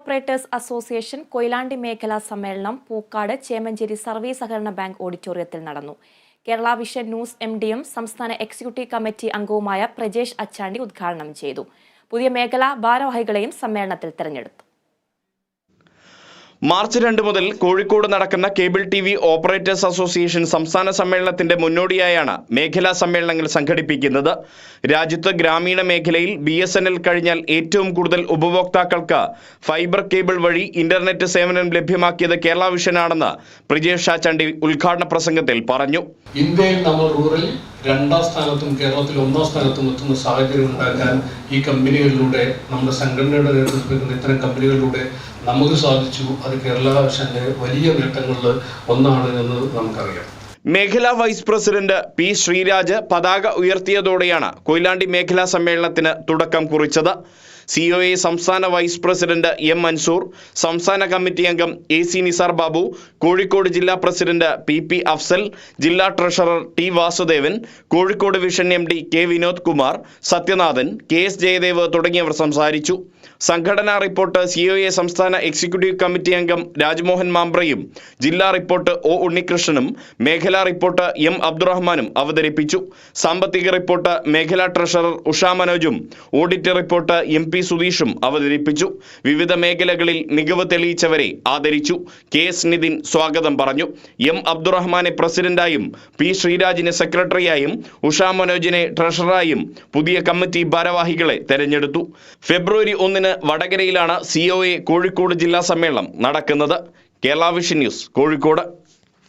Operators association Koyilandy മേഖലാ സമ്മേളനം Pookkad Chemancheri service സഹകരണ ബാങ്ക് ഓഡിറ്റോറിയത്തിൽ നടന്നു. കേരള വിഷൻ ന്യൂസ് എം ഡിയും സംസ്ഥാന എക്സിക്യൂട്ടീവ് കമ്മിറ്റി അംഗവുമായ പ്രജേഷ് അച്ചാണ്ടി ഉദ്ഘാടനം ചെയ്തു. പുതിയ മേഖലാ ഭാരവാഹികളെയും സമ്മേളനത്തിൽ തെരഞ്ഞെടുത്തു. മാർച്ച് രണ്ട് മുതൽ കോഴിക്കോട് നടക്കുന്ന cable T V operators association സംസ്ഥാന സമ്മേളനത്തിന്റെ മുന്നോടിയായാണ് മേഖലാ സമ്മേളനങ്ങൾ സംഘടിപ്പിക്കുന്നത്. രാജ്യത്ത് ഗ്രാമീണ മേഖലയിൽ ബി എസ് എൻ എൽ കഴിഞ്ഞാൽ ഏറ്റവും കൂടുതൽ ഉപഭോക്താക്കൾക്ക് ഫൈബർ കേബിൾ വഴി ഇന്റർനെറ്റ് സേവനം ലഭ്യമാക്കിയത് കേരള വിഷനാണെന്ന് പ്രജേഷ് ഷാച്ചണ്ടി ഉദ്ഘാടന പ്രസംഗത്തിൽ പറഞ്ഞു. ഇന്ത്യയിൽ നമ്മൾ റൂറൽ രണ്ടാം സ്ഥാനത്തും കേരളത്തിൽ ഒന്നാം സ്ഥാനത്തും എത്തുന്ന സാഹചര്യം ഉണ്ടാക്കാൻ ഈ കമ്പനികളിലൂടെ നമ്മുടെ സംഘടനയുടെ നേതൃത്വത്തിൽ ഇത്തരം കമ്പനികളിലൂടെ നമുക്ക് സാധിച്ചു. അത് കേരള വിഷന്റെ വലിയ നേട്ടങ്ങളിൽ ഒന്നാണ് എന്ന് നമുക്കറിയാം. മേഖലാ വൈസ് പ്രസിഡന്റ് പി ശ്രീരാജ് പതാക ഉയർത്തിയതോടെയാണ് കൊയിലാണ്ടി മേഖലാ സമ്മേളനത്തിന് തുടക്കം കുറിച്ചത്. സി ഒ എ സംസ്ഥാന വൈസ് പ്രസിഡന്റ് എം മൻസൂർ സംസ്ഥാന കമ്മിറ്റി അംഗം എ സി നിസാർ ബാബു കോഴിക്കോട് ജില്ലാ പ്രസിഡന്റ് പി പി അഫ്സൽ ജില്ലാ treasurer T Vasudevan Kozhikode vision M D K Vinod Kumar Sathyanathan K S Jayadev തുടങ്ങിയവർ സംസാരിച്ചു. സംഘടനാ റിപ്പോർട്ട് സി ഒ എ സംസ്ഥാന എക്സിക്യൂട്ടീവ് കമ്മിറ്റി അംഗം രാജ്മോഹൻ മാംബ്രയും ജില്ലാ റിപ്പോർട്ട് ഒ ഉണ്ണികൃഷ്ണനും മേഖലാ റിപ്പോർട്ട് എം അബ്ദുറഹ്മാനും അവതരിപ്പിച്ചു. സാമ്പത്തിക റിപ്പോർട്ട് മേഖലാ ട്രഷറർ ഉഷാ മനോജും ഓഡിറ്റ് റിപ്പോർട്ട് എം പി സുധീഷും അവതരിപ്പിച്ചു. വിവിധ മേഖലകളിൽ മികവ് തെളിയിച്ചവരെ ആദരിച്ചു. കെ എസ് നിതിൻ സ്വാഗതം പറഞ്ഞു. എം അബ്ദുറഹ്മാനെ പ്രസിഡന്റായും പി ശ്രീരാജിനെ സെക്രട്ടറിയായും ഉഷാ മനോജിനെ ട്രഷററായും പുതിയ കമ്മിറ്റി ഭാരവാഹികളെ തെരഞ്ഞെടുത്തു. ഫെബ്രുവരി ഒന്നിന് വടകരയിലാണ് സി കോഴിക്കോട് ജില്ലാ സമ്മേളനം നടക്കുന്നത്. Kerala vision news Kozhikode.